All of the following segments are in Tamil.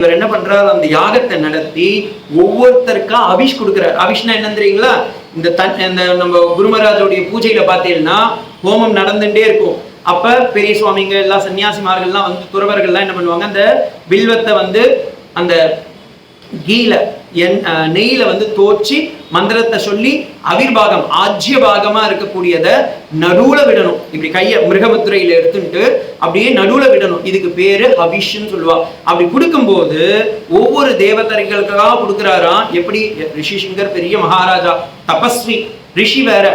இவர் என்ன பண்றாரு? அந்த யாகத்தை நடத்தி ஒவ்வொருத்தருக்கா அபிஷ் கொடுக்குறாரு. அபிஷ்னா என்ன தெரியுங்களா? இந்த தன் இந்த நம்ம குருமராஜோடைய பூஜையில பார்த்தீங்கன்னா ஹோமம் நடந்துட்டே இருக்கும். அப்ப பெரிய சுவாமிங்க எல்லாம் சன்னியாசிமார்கள்லாம் வந்து துறவர்கள்லாம் என்ன பண்ணுவாங்க? அந்த வில்வத்தை வந்து அந்த கீல என் நெய்யில வந்து தோச்சி மந்திரத்தை சொல்லி அவிர்பாகம் ஆஜ்ய பாகமா இருக்கக்கூடியத நடுவுல விடணும். இப்படி கைய மிருகமுத்திரையில எடுத்துட்டு அப்படியே நடுவுல விடணும். இதுக்கு பேரு ஹவிஷ்ன்னு சொல்லுவா. அப்படி கொடுக்கும்போது ஒவ்வொரு தேவதரைகளுக்காக கொடுக்குறாராம் எப்படி? ரிஷிசிங்கர் பெரிய மகாராஜா தபஸ்வி ரிஷி வேற.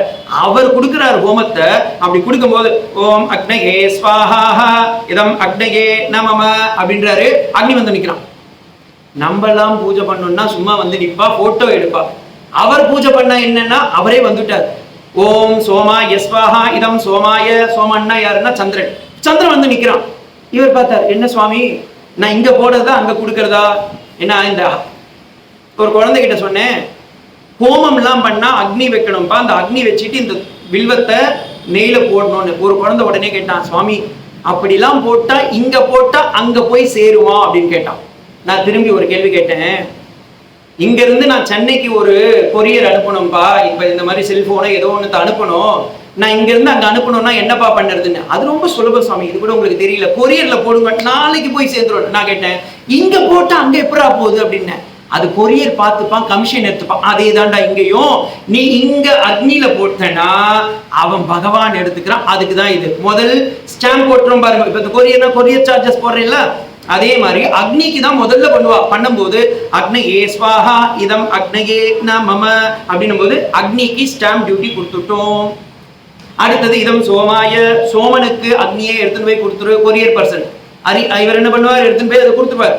அவர் கொடுக்கிறார் ஹோமத்தை. அப்படி கொடுக்கும்போது ஓம் அக்னகே ஸ்வாஹா இதம் அக்னகே நமம அப்படின்றாரு. அக்னி வந்து நிக்கிறான். நம்மலாம் பூஜை பண்ணோம்னா சும்மா வந்து நிப்பா போட்டோ எடுப்பா. அவர் பூஜை பண்ண என்னன்னா அவரே வந்துட்டார். ஓம் சோமா யஸ்வாஹா இதம் சோமாய சோமன்னா யாருன்னா சந்திரன். சந்திரன் வந்து நிக்கிறான். இவர் பார்த்தார் என்ன சுவாமி நான் இங்க போடுறதா அங்க கொடுக்கறதா? என்ன இந்த ஒரு குழந்தைகிட்ட சொன்னேன் ஹோமம்லாம் பண்ணா அக்னி வைக்கணும்ப்பா. அந்த அக்னி வச்சுட்டு இந்த வில்வத்தை நெய்ல போடணும்னு. ஒரு குழந்தை உடனே கேட்டான் சுவாமி அப்படிலாம் போட்டா இங்க போட்டா அங்க போய் சேருவான் அப்படின்னு கேட்டான். நான் திரும்பி ஒரு கேள்வி கேட்டேன் இங்கேருந்து நான் சென்னைக்கு ஒரு கொரியர் அனுப்பணும்ப்பா இப்போ இந்த மாதிரி செல்போனை ஏதோ ஒன்று அனுப்பணும். நான் இங்கேருந்து அங்கே அனுப்பணும்னா என்னப்பா பண்ணுறதுன்னு? அது ரொம்ப சுலப சுவாமி இது கூட உங்களுக்கு தெரியல. கொரியரில் போடுங்க. நாளைக்கு போய் சேர்ந்துடும் நான் கேட்டேன் இங்கே போட்டால் அங்கே எப்படா போகுது? அப்படின்னேன். அது கொரியர் பார்த்துப்பான் கமிஷன் எடுத்துப்பான். அதே தான்டா இங்கேயும். நீ இங்க அக்னியில போட்டனா அவன் பகவான் எடுத்துக்கிறான். அதுக்கு தான் இது. முதல் ஸ்டாம்ப் போட்டுரும் பாருங்க. இப்போ இந்த கொரியர்னா கொரியர் சார்ஜஸ் போடுறீங்களா அதே மாதிரி அக்னிக்கு தான் முதல்ல பண்ணுவா. பண்ணும்போது அக்னி ஏ ஸ்வாஹா இதம் அக்னயே ந மம அப்படின்னும் போது அக்னிக்கு ஸ்டாம்ப் டியூட்டி கொடுத்துட்டோம். அடுத்தது இதம் சோமாய சோமனுக்கு அக்னியை எடுத்துன்னு போய் கொடுத்துரு கொரியர் பர்சன் அரி இவர் என்ன பண்ணுவார்? எடுத்துன்னு போய் அதை கொடுத்துருவார்.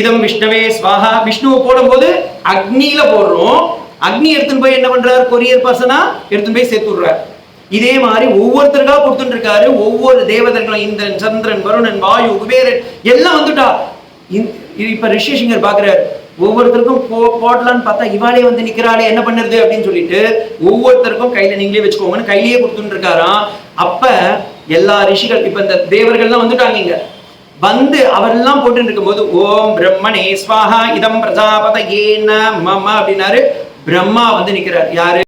இதம் விஷ்ணவே ஸ்வாஹா விஷ்ணுவை போடும்போது அக்னியில போடுறோம். அக்னி எடுத்துன்னு போய் என்ன பண்றார்? கொரியர் பர்சனா எடுத்துன்னு போய் சேர்த்து விடுறார் இதே மாதிரி ஒவ்வொருத்தருக்கா கொடுத்துட்டு இருக்காரு ஒவ்வொரு தேவதர்களும் இந்திரன் சந்திரன் வருணன் வாயு குபேரன் எல்லாம் வந்துட்டா. இப்ப ரிஷிசிங்கர் பாக்குறாரு. ஒவ்வொருத்தருக்கும் போ போடலான்னு பார்த்தா இவாளே வந்து நிக்கிறாளே என்ன பண்ணுறது அப்படின்னு சொல்லிட்டு ஒவ்வொருத்தருக்கும் கையில நீங்களே வச்சுக்கோங்கன்னு கையிலேயே கொடுத்துட்டு இருக்காராம் அப்ப எல்லா ரிஷிகள் இப்ப இந்த தேவர்கள்லாம் வந்துட்டாங்க இங்க. வந்து அவரெல்லாம் போட்டு இருக்கும்போது ஓம் பிரம்மணே ஸ்வாஹா இதம் பிரஜாபதயே மம அப்படின்னாரு. பிரம்மா வந்து நிக்கிறார். யாரு?